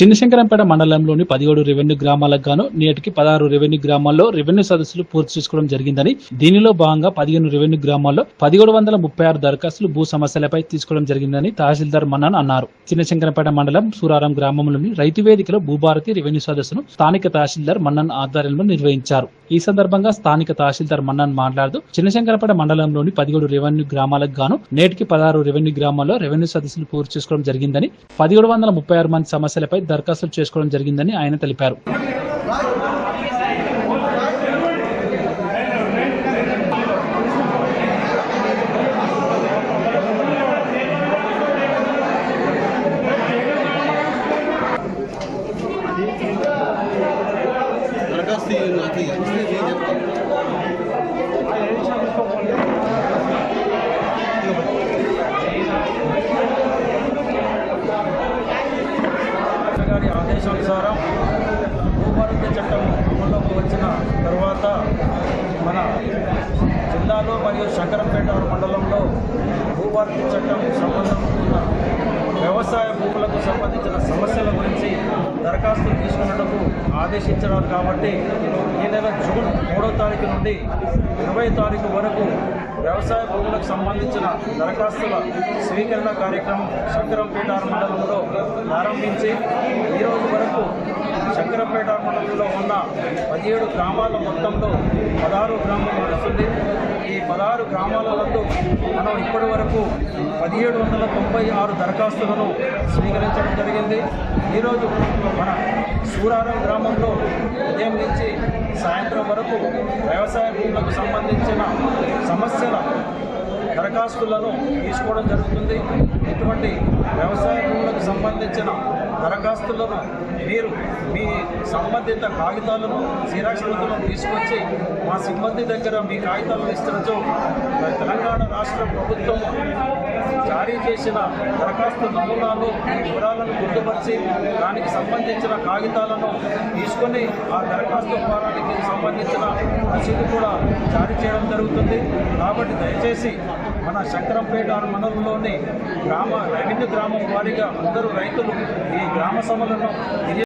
చిన్నశంకరంపేట మండలంలోని పదిహేడు రెవెన్యూ గ్రామాలకు గాను నేటికి పదహారు రెవెన్యూ గ్రామాల్లో రెవెన్యూ సదస్సులు పూర్తి చేసుకోవడం జరిగిందని దీనిలో భాగంగా పదిహేను రెవెన్యూ గ్రామాల్లో పదిహేడు వందల ముప్పై ఆరు దరఖాస్తులు భూ సమస్యలపై తీసుకోవడం జరిగిందని తహసీల్దార్ మన్నన్ అన్నారు. చిన్నశంకరంపేట మండలం సూరారం గ్రామంలోని రైతు వేదికలో భూభారతి రెవెన్యూ సదస్సును స్థానిక తహసీల్దార్ మన్నన్ ఆధ్వర్యంలో నిర్వహించారు. ఈ సందర్భంగా స్థానిక తహసీల్దార్ మన్నన్ మాట్లాడుతూ చిన్నశంకరపేట మండలంలోని పదిహేడు రెవెన్యూ గ్రామాలకు గాను నేటికి పదహారు రెవెన్యూ గ్రామాల్లో రెవెన్యూ సదస్సులు పూర్తి చేసుకోవడం జరిగిందని పదిహేడు వందల ముప్పై ఆరు మంది సమస్యలపై దరఖాస్తులు చేసుకోవడం జరిగిందని ఆయన తెలిపారు. దరఖాస్తు నాకు గారి ఆదేశానుసారం భూభారతి చట్టం అమల్లోకి వచ్చిన తర్వాత మన జిల్లాలో మరియు శంకరంపేట మండలంలో భూభారతి చట్టం సంబంధం ఉన్న వ్యవసాయ భూములకు సంబంధించిన సమస్యల గురించి దరఖాస్తులు తీసుకున్నట్టుకు ఆదేశించారు కాబట్టి ఈ నెల జూన్ మూడో తారీఖు నుండి ఇరవై తారీఖు వరకు వ్యవసాయ భూములకు సంబంధించిన దరఖాస్తుల స్వీకరణ కార్యక్రమం శంకరంపేట మండలంలో ప్రారంభించి ఈ రోజు వరకు శంకరంపేట మండలంలో ఉన్న పదిహేడు గ్రామాల మొత్తంలో పదహారు గ్రామాలు నడుస్తుంది. ఈ పదహారు గ్రామాలలో మనం ఇప్పటి వరకు పదిహేడు వందల తొంభై ఆరు దరఖాస్తులను స్వీకరించడం జరిగింది. ఈరోజు మన సూరారం గ్రామంలో ఉదయం నుంచి సాయంత్రం వరకు వ్యవసాయ భూములకు సంబంధించిన సమస్యల దరఖాస్తులను తీసుకోవడం జరుగుతుంది. ఇటువంటి వ్యవసాయ భూములకు సంబంధించిన దరఖాస్తులను మీరు మీ సంబంధిత కాగితాలను జిరాక్స్ ప్రతులను తీసుకొచ్చి మా సిబ్బంది దగ్గర మీ కాగితాలను ఇస్తున్నచో తెలంగాణ రాష్ట్ర ప్రభుత్వం జారీ చేసిన దరఖాస్తు నమూనాలు వివరాలను గుర్తుపరిచి దానికి సంబంధించిన కాగితాలను తీసుకొని ఆ దరఖాస్తు ఫారానికి సంబంధించిన రసీదు కూడా జారీ చేయడం జరుగుతుంది. కాబట్టి దయచేసి మన శంకరంపేట మండలంలోని గ్రామ రెవెన్యూ గ్రామం వారీగా అందరూ రైతులు ఈ గ్రామ సభలను